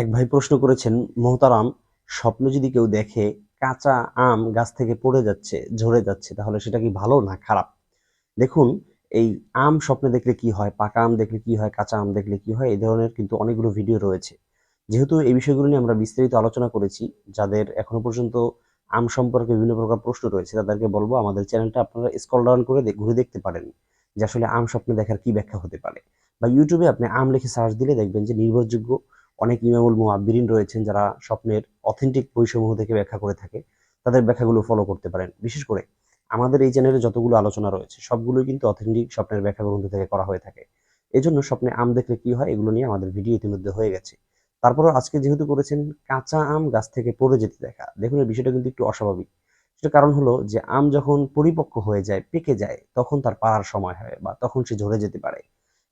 এক ভাই প্রশ্ন করেছেন, মোহতারাম, স্বপ্ন যদি কেউ দেখে কাঁচা আম গাছ থেকে পড়ে যাচ্ছে, ঝরে যাচ্ছে, তাহলে সেটা কি ভালো না খারাপ? দেখুন, এই আম স্বপ্নে দেখলে কি হয়, পাকা আম দেখলে কি হয়, কাঁচা আম দেখলে কি হয় এই ধরনের কিন্তু অনেকগুলো ভিডিও রয়েছে। যেহেতু এই বিষয়গুলো নিয়ে আমরা বিস্তারিত আলোচনা করেছি, যাদের এখনও পর্যন্ত আম সম্পর্কে বিভিন্ন প্রকার প্রশ্ন রয়েছে, তাদেরকে বলব আমাদের চ্যানেলটা আপনারা স্কল ডাউন করে ঘুরে দেখতে পারেন যে আসলে আম স্বপ্নে দেখার কি ব্যাখ্যা হতে পারে। বা ইউটিউবে আপনি আম লিখে সার্চ দিলে দেখবেন যে নির্ভরযোগ্য অনেক ইমামুল মুআব্বিরিন রয়েছেন যারা স্বপ্নের অথেন্টিক বইসমূহ থেকে ব্যাখ্যা করে থাকে, তাদের ব্যাখ্যাগুলো ফলো করতে পারেন। বিশেষ করে আমাদের এই চ্যানেলে যতগুলো আলোচনা রয়েছে, সবগুলোই কিন্তু অথেন্টিক স্বপ্নের ব্যাখ্যা গ্রন্থ থেকে করা হয়ে থাকে। এই জন্য স্বপ্নে আম দেখলে কি হয়, এগুলো নিয়ে আমাদের ভিডিও ইতিমধ্যে হয়ে গেছে। তারপরও আজকে যেহেতু করেছেন কাঁচা আম গাছ থেকে পড়ে যেতে দেখা। দেখুন, এই বিষয়টা কিন্তু একটু অস্বাভাবিক। সেটা কারণ হলো যে আম যখন পরিপক্ক হয়ে যায়, পেকে যায়, তখন তার পাড়ার সময় হয় বা তখন সে ঝরে যেতে পারে।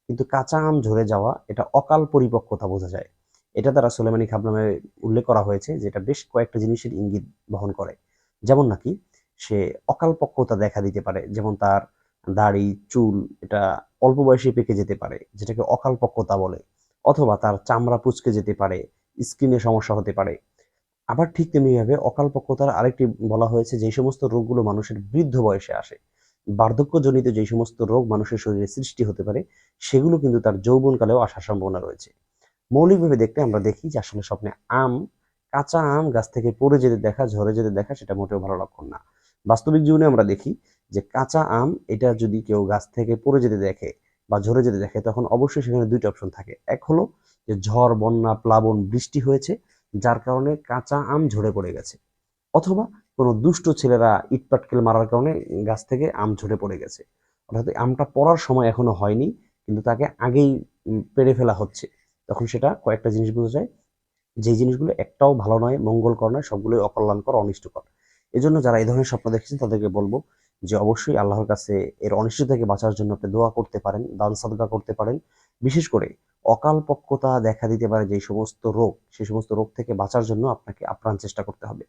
কিন্তু কাঁচা আম ঝরে যাওয়া, এটা অকাল পরিপক্কতা বোঝা যায়। এটা দ্বারা সোলেমানি খাব নামে উল্লেখ করা হয়েছে যেটা বেশ কয়েকটা জিনিসের ইঙ্গিত বহন করে। যেমন নাকি সে অকাল পক্কতা দেখা দিতে পারে, যেমন তার দাড়ি, চুল, এটা অল্প বয়সে পেকে যেতে পারে, যেটাকে অকাল পক্কতা বলে, অথবা তার চামড়া পুচকে যেতে পারে স্কিনে সমস্যা হতে পারে। আবার ঠিক তেমনিভাবে অকাল পক্কতার আরেকটি বলা হয়েছে যে সমস্ত রোগগুলো মানুষের বৃদ্ধ বয়সে আসে। বার্ধক্যজনিত যে সমস্ত রোগ মানুষের শরীরে সৃষ্টি হতে পারে, সেগুলো কিন্তু তার যৌবনকালেও আসার সম্ভাবনা রয়েছে। মৌলিকভাবে দেখতে আমরা দেখি যে আসলে স্বপ্নে আম, কাঁচা আম গাছ থেকে পড়ে যেতে দেখা, ঝরে যেতে দেখা সেটা মোটেও ভালো লক্ষণ না। বাস্তবিক জীবনে আমরা দেখি যে কাঁচা আম, এটা যদি কেউ গাছ থেকে পড়ে যেতে দেখে বা ঝরে যেতে দেখে, তখন অবশ্যই সেখানে দুইটা অপশন থাকে। এক হলো যে ঝড়, বন্যা, প্লাবন, বৃষ্টি হয়েছে, যার কারণে কাঁচা আম ঝরে পড়ে গেছে। অথবা কোনো দুষ্ট ছেলেরা ইটপাটকেল মারার কারণে গাছ থেকে আম ঝরে পড়ে গেছে। অর্থাৎ আমটা পড়ার সময় এখনও হয়নি, কিন্তু তাকে আগেই পেরে ফেলা হচ্ছে। তখন সেটা কয়েকটা জিনিস বোঝা যায়। যে জিনিসগুলো একটাও ভালো নয়, মঙ্গলকর নয়, সবগুলোই অকল্যাণকর, অনিষ্টকর। এজন্য যারা এই ধরনের স্বপ্ন দেখেছেন, তাদেরকে বলব যে অবশ্যই আল্লাহর কাছে এর অনিষ্ট থেকে বাঁচার জন্য আপনি দোয়া করতে পারেন, দান সাদকা করতে পারেন। বিশেষ করে অকাল পক্কতা দেখা দিতে পারে যে সমস্ত রোগ, সে সমস্ত রোগ থেকে বাঁচার জন্য আপনাকে আপ্রাণ চেষ্টা করতে হবে।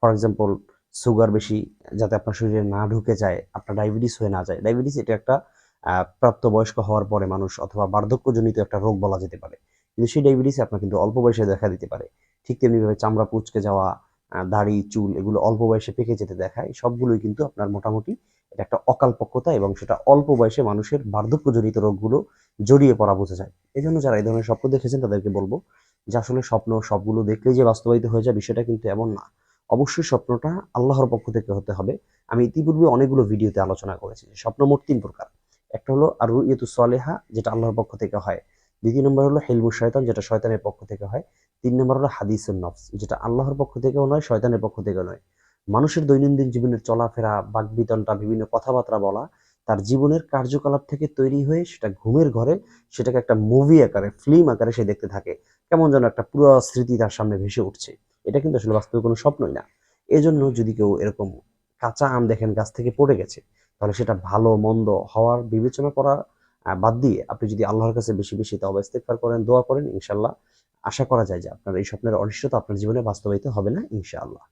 ফর এক্সাম্পল সুগার বেশি, যাতে আপনার শরীরে না ঢুকে যায়, আপনার ডায়াবেটিস হয়ে না যায়। ডায়াবেটিস এটা একটা প্রাপ্তবয়স্ক হওয়ার পরে মানুষ অথবা বার্ধক্যজনিত একটা রোগ বলা যেতে পারে। কিন্তু সেই ডায়াবেটিস আপনার কিন্তু অল্প বয়সে দেখা দিতে পারে। ঠিক তেমনিভাবে চামড়া, পুচকে যাওয়া দাড়ি, চুল এগুলো অল্প বয়সে পেকে যেতে দেখায়, সবগুলোই কিন্তু আপনার মোটামুটি এটা একটা অকালপক্কতা এবং সেটা অল্প বয়সে মানুষের বার্ধক্যজনিত রোগগুলো জড়িয়ে পড়া বোঝা যায়। এই জন্য যারা এই ধরনের স্বপ্ন দেখেছেন তাদেরকে বলব যে আসলে স্বপ্ন সবগুলো দেখলেই যে বাস্তবায়িত হয়ে যায় বিষয়টা কিন্তু এমন না। অবশ্যই স্বপ্নটা আল্লাহর পক্ষ থেকে হতে হবে। আমি ইতিপূর্বে অনেকগুলো ভিডিওতে আলোচনা করেছি স্বপ্ন মোট তিন প্রকার। একটা হলো আর রুইয়তু সলেহা, যেটা আল্লাহর পক্ষ থেকে হয়। দ্বিতীয় নম্বর হলো হেলমু শয়তান, যেটা শয়তানের পক্ষ থেকে হয়। তিন নম্বর হলো হাদিসুন নফস, যেটা আল্লাহর পক্ষ থেকেও নয়, শয়তানের পক্ষ থেকেও নয়। মানুষের দৈনন্দিন জীবনের চলাফেরা বাকবিতনটা বিভিন্ন কথাবার্তা বলা, তার জীবনের কার্যকলাপ থেকে তৈরি হয়ে সেটা ঘুমের ঘরে সেটাকে একটা মুভি আকারে ফিল্ম আকারে সে দেখতে থাকে। কেমন যেন একটা পুরো স্মৃতি তার সামনে ভেসে উঠছে। এটা কিন্তু আসলে বাস্তবে কোনো স্বপ্নই না। এজন্য যদি কেউ এরকম কাঁচা আম দেখেন, গাছ থেকে পড়ে গেছে, তাহলে সেটা ভালো, মন্দ হওয়ার বিবেচনা করা বাদ দিয়ে আপনি যদি আল্লাহর কাছে বেশি বেশি তবা ইস্তেগফার করেন, দোয়া করেন ইনশাল্লাহ আশা করা যায় যে আপনার এই স্বপ্নের অনিশ্চয়তা আপনার জীবনে বাস্তবায়িত হবে না, ইনশাআল্লাহ।